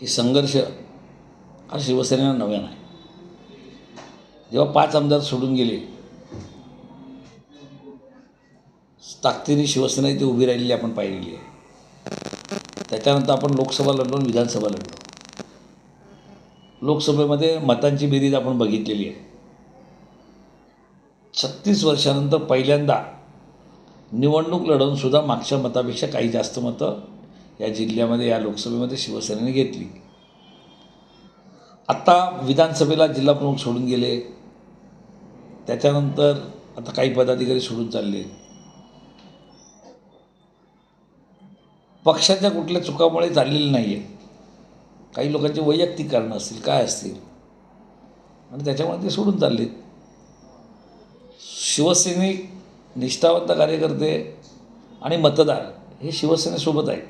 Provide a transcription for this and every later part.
की संघर्ष हा शिवसेनेला नव्या नाही जेव्हा पाच आमदार सोडून गेले ताकदीने शिवसेना इथे उभी राहिलेली आपण पाहिलेली आहे. त्याच्यानंतर आपण लोकसभा लढलो आणि विधानसभा लढलो. लोकसभेमध्ये मतांची बेरीज आपण बघितलेली आहे. छत्तीस वर्षानंतर पहिल्यांदा निवडणूक लढवून सुद्धा मागच्या मतापेक्षा काही जास्त मतं या जिल्ह्यामध्ये या लोकसभेमध्ये शिवसेनेने घेतली. आत्ता विधानसभेला जिल्हाप्रमुख सोडून गेले. त्याच्यानंतर आता काही पदाधिकारी सोडून चालले. पक्षाच्या कुठल्या चुकामुळे चाललेलं नाही आहे काही लोकांची वैयक्तिक कारणं असतील काय असतील. आणि त्याच्यामुळे ते सोडून चाललेत शिवसैनिक निष्ठावंत कार्यकर्ते आणि मतदार हे शिवसेनेसोबत आहेत.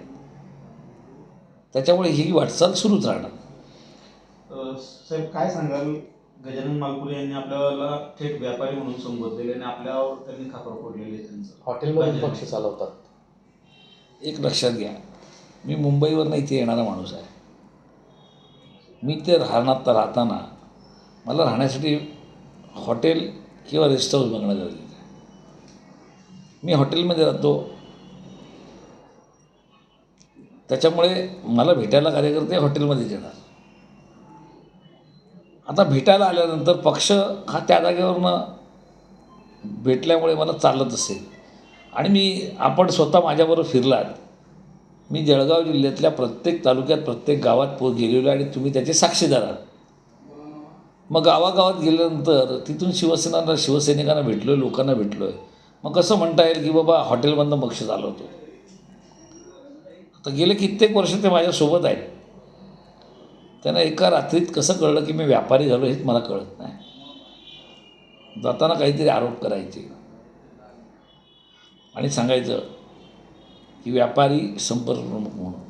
त्याच्यामुळे ही वाटचाल सुरूच राहणार. साहेब काय सांगाल? गजानन मालपुरे यांनी आपल्याला थेट व्यापारी म्हणून संबोधलेले आणि आपल्यावर त्यांनी खापर फोडलेले त्यांचं. हॉटेलमधून पक्ष चालवतात. एक लक्षात घ्या. मी मुंबईवरनं इथे येणारा माणूस आहे. मी ते राहणार तर राहताना मला राहण्यासाठी हॉटेल किंवा रेस्ट हाऊस बघणं गरजेचं आहे. मी हॉटेलमध्ये राहतो. त्याच्यामुळे मला भेटायला कार्यकर्ते हॉटेलमध्येच येणार. आता भेटायला आल्यानंतर पक्ष हा त्या जागेवरनं भेटल्यामुळे मला चालत असेल. आणि मी आपण स्वतः माझ्याबरोबर फिरलात. मी जळगाव जिल्ह्यातल्या प्रत्येक तालुक्यात प्रत्येक गावात पो गेलेलो आहे आणि तुम्ही त्याचे साक्षीदार आहात. मग गावागावात गेल्यानंतर तिथून शिवसेनांना शिवसैनिकांना भेटलो आहे लोकांना भेटलो आहे मग कसं म्हणता येईल की बाबा हॉटेलमधनं पक्ष चालवतो तर गेले कित्येक वर्ष ते माझ्यासोबत आहेत. त्यांना एका रात्रीत कसं कळलं की मी व्यापारी झालो हेच मला कळत नाही. जाताना काहीतरी आरोप करायचे. आणि सांगायचं की व्यापारी संपर्क प्रमुख म्हणून.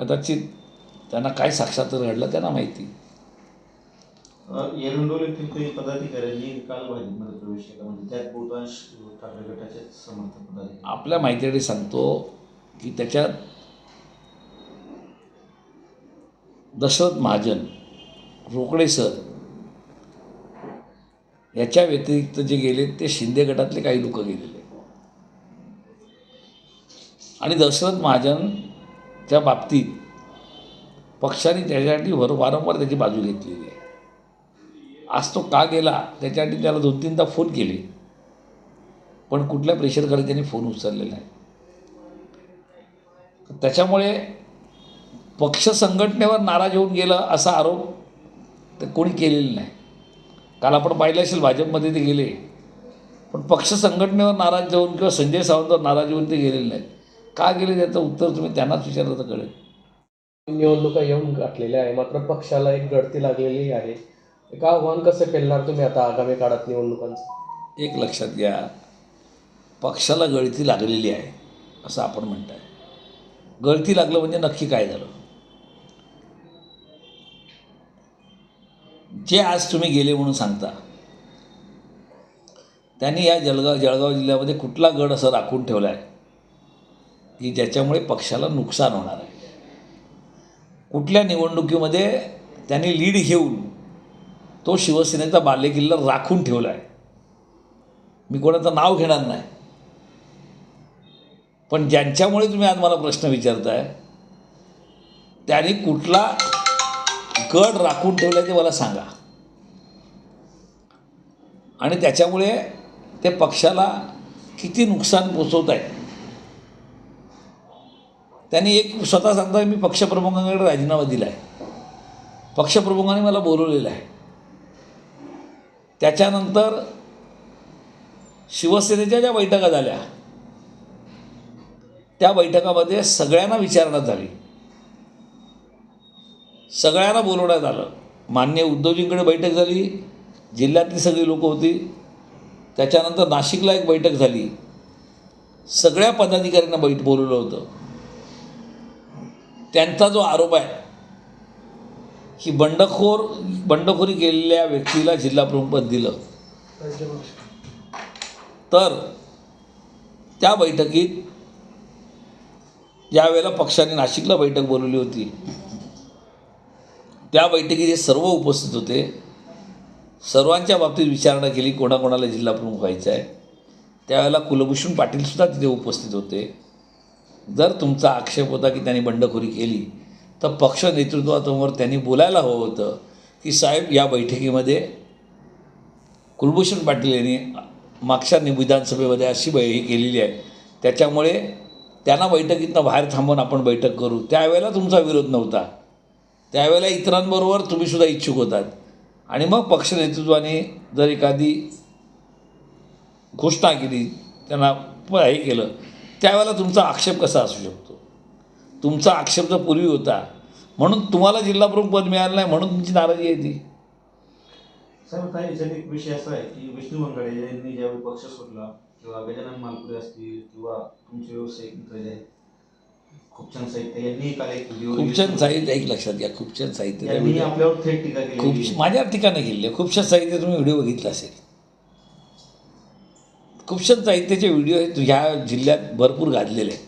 कदाचित त्यांना काय साक्षात घडलं त्यांना माहिती. एरंडोल येथील काही पदाधिकाऱ्यांनी काल भाजपमध्ये प्रवेश केला. म्हणजे त्यात बहुतांश ठाकरे गटाचे समर्थक पदाधिकारी. आपल्या माहितीसाठी सांगतो की त्याच्यात दशरथ महाजन रोकडे सर याच्या व्यतिरिक्त जे गेले ते शिंदे गटातले काही लोक गेलेले. आणि दशरथ महाजनच्या बाबतीत पक्षाने त्याच्यासाठी वारंवार त्याची बाजू घेतलेली आहे. आज तो का गेला? त्याच्यासाठी त्याला दोन तीनदा फोन केले. पण कुठल्या प्रेशरखाली त्यांनी फोन उचललेला आहे. त्याच्यामुळे पक्ष संघटनेवर नाराज होऊन गेलं असा आरोप ते कोणी केलेला नाही. काल आपण पाहिलं असेल भाजपमध्ये ते गेले. पण पक्ष संघटनेवर नाराज होऊन किंवा संजय सावंतवर नाराज होऊन ते गेलेले नाहीत. का गेले त्याचं उत्तर तुम्ही त्यांनाच विचारलं तर कळेल. निवडणुका येऊन गाठलेल्या आहे. मात्र पक्षाला एक गळती लागलेली आहे. एक आव्हान कसं खेळणार तुम्ही आता आगामी काळात निवडणुकांचं? एक लक्षात घ्या. पक्षाला गळती लागलेली आहे असं आपण म्हणताय. गळती लागलं म्हणजे नक्की काय झालं? जे आज तुम्ही गेले म्हणून सांगता त्यांनी या जळगाव जळगाव जिल्ह्यामध्ये कुठला गड असं राखून ठेवला आहे की ज्याच्यामुळे पक्षाला नुकसान होणार आहे? कुठल्या निवडणुकीमध्ये त्यांनी लीड घेऊन तो शिवसेनेचा बालेकिल्ला राखून ठेवला आहे. मी कोणाचं नाव घेणार नाही. पण ज्यांच्यामुळे तुम्ही आज मला प्रश्न विचारताय त्यांनी कुठला गड राखून ठेवला ते मला सांगा. आणि त्याच्यामुळे ते पक्षाला किती नुकसान पोचवत आहे त्यांनी एक स्वतः सांगता मी पक्षप्रमुखांकडे राजीनामा दिला आहे पक्षप्रमुखांनी मला बोलवलेलं आहे. त्याच्यानंतर शिवसेनेच्या ज्या बैठका झाल्या त्या बैठकामध्ये सगळ्यांना विचारणा झाली सगळ्यांना बोलवण्यात आलं. मान्य उद्धवजींकडे बैठक झाली जिल्ह्यातली सगळी लोकं होती. त्याच्यानंतर नाशिकला एक बैठक झाली. सगळ्या पदाधिकाऱ्यांना बैठ बोलवलं होतं. त्यांचा जो आरोप आहे की बंडखोर बंडखोरी केलेल्या व्यक्तीला जिल्हाप्रमुखपद दिलं. तर त्या बैठकीत ज्यावेळेला पक्षाने नाशिकला बैठक बोलवली होती त्या बैठकीत हे सर्व उपस्थित होते. सर्वांच्या बाबतीत विचारणा केली कोणाकोणाला जिल्हा प्रमुख व्हायचं आहे. त्यावेळेला कुलभूषण पाटीलसुद्धा तिथे उपस्थित होते. जर तुमचा आक्षेप होता की त्यांनी बंडखोरी केली तर पक्ष नेतृत्वासमोर त्यांनी बोलायला हवं होतं की साहेब या बैठकीमध्ये कुलभूषण पाटील यांनी मागच्या नि- विधानसभेमध्ये अशी बै ही केलेली आहे. त्याच्यामुळे त्यांना बैठकीतनं बाहेर थांबून आपण बैठक करू. त्यावेळेला तुमचा विरोध नव्हता. त्यावेळेला इतरांबरोबर तुम्हीसुद्धा इच्छुक होतात. आणि मग पक्ष नेतृत्वाने जर एखादी घोषणा केली त्यांना हे केलं त्यावेळेला तुमचा आक्षेप कसा असू शकतो? तुमचा आक्षेप जर पूर्वी होता म्हणून तुम्हाला जिल्हा प्रमुख पद मिळालं नाही म्हणून तुमची नाराजी आहे ती. साहेब आता याच्यात एक विषय असा आहे की विष्णू बंगाडे यांनी ज्यावेळी पक्ष सोडला किंवा गजानन मालपुरे असतील किंवा तुमचे व्यावसायिक मित्र जे आहेत खूपचंद साहित्य यांनी काल एक व्हिडिओ खूपचंद साहित्य एक लक्षात घ्या खूपचंद साहित्य. यांनी व्हिडिओ आपल्यावर थेट टीका केली खूप माझ्या ठिकाणी गेले खूपशा साहित्य तुम्ही व्हिडिओ बघितला असेल. खूपशा साहित्याचे व्हिडिओ हे ह्या जिल्ह्यात भरपूर गाजलेले आहेत.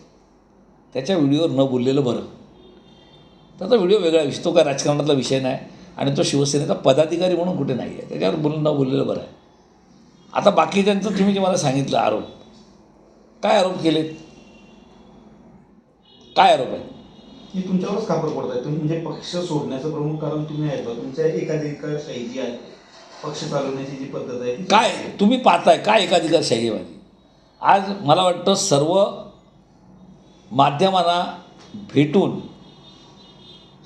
त्याच्या व्हिडिओवर न बोललेलं बरं. त्याचा व्हिडिओ वेगळा विषय तो काय राजकारणातला विषय नाही. आणि तो शिवसेनेचा पदाधिकारी म्हणून कुठे नाही आहे. त्याच्यावर बोलून न बोललेलं बरं आहे. आता बाकीच्यांचं तुम्ही जे मला सांगितलं आरोप. काय आरोप केलेत? काय आरोप आहे? की तुमच्यावरच खापर पडत आहे तुम्ही म्हणजे पक्ष सोडण्याचं प्रमुख कारण तुम्ही आहे. तुमच्या एकाधिकारशाही जी आहे पक्ष चालवण्याची जी पद्धत आहे ती काय? तुम्ही पाहताय काय एकाधिकारशाही माझी आज मला वाटतं सर्व माध्यमांना भेटून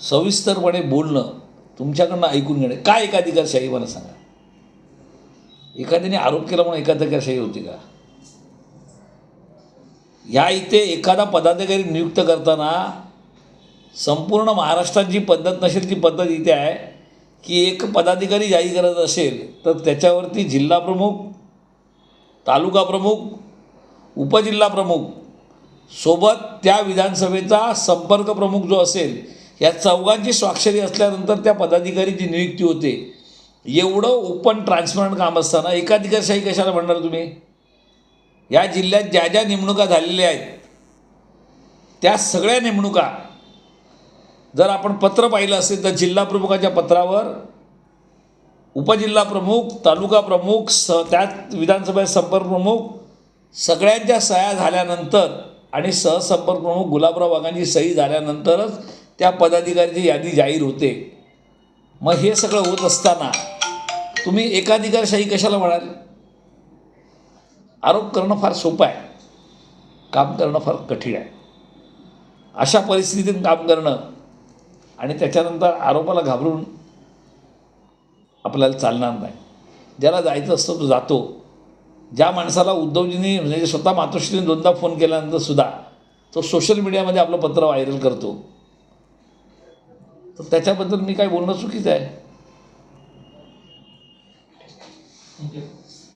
सविस्तरपणे बोलणं तुमच्याकडनं ऐकून घेणे. काय एकाधिकारशाही मला सांगा? एखाद्याने आरोप केला म्हणून एकाधिकारशाही होती का? या इथे एखादा पदाधिकारी नियुक्त करताना संपूर्ण महाराष्ट्रात जी पद्धत नसेल ती पद्धत इथे आहे की एक पदाधिकारी जाहीर करत असेल तर त्याच्यावरती जिल्हा प्रमुख तालुका प्रमुख उपजिल्हा प्रमुख सोबत त्या विधानसभेचा संपर्क प्रमुख जो असेल या चौघांची स्वाक्षरी असल्यानंतर त्या पदाधिकारीची नियुक्ती होते एवढं ओपन ट्रान्सपरंट काम असताना एकाधिकारशाही कशाला म्हणणार तुम्ही? या जिल्ह्यात ज्या ज्या नेमणुका झालेल्या आहेत त्या सगळ्या नेमणुका जर आपण पत्र पाहिलं असेल तर जिल्हा प्रमुखाच्या पत्रावर उपजिल्हा प्रमुख तालुका प्रमुख स त्यात विधानसभा संपर्क प्रमुख सगळ्यांच्या सह्या झाल्यानंतर आणि सहसंपर्क प्रमुख गुलाबराव वाघांची सही झाल्यानंतरच त्या पदाधिकाऱ्याची यादी जाहीर होते. मग हे सगळं होत असताना तुम्ही एकाधिकारशाही कशाला म्हणाल? आरोप करणं फार सोपं आहे. काम करणं फार कठीण आहे. अशा परिस्थितीत काम करणं आणि त्याच्यानंतर आरोपाला घाबरून आपल्याला चालणार नाही. ज्याला जायचं असतं तो जातो. ज्या माणसाला उद्धवजींनी म्हणजे स्वतः मातोश्रीने दोनदा फोन केल्यानंतर सुद्धा तो सोशल मीडियामध्ये आपलं पत्र व्हायरल करतो. तर त्याच्याबद्दल मी काय बोलणं चुकीचं आहे.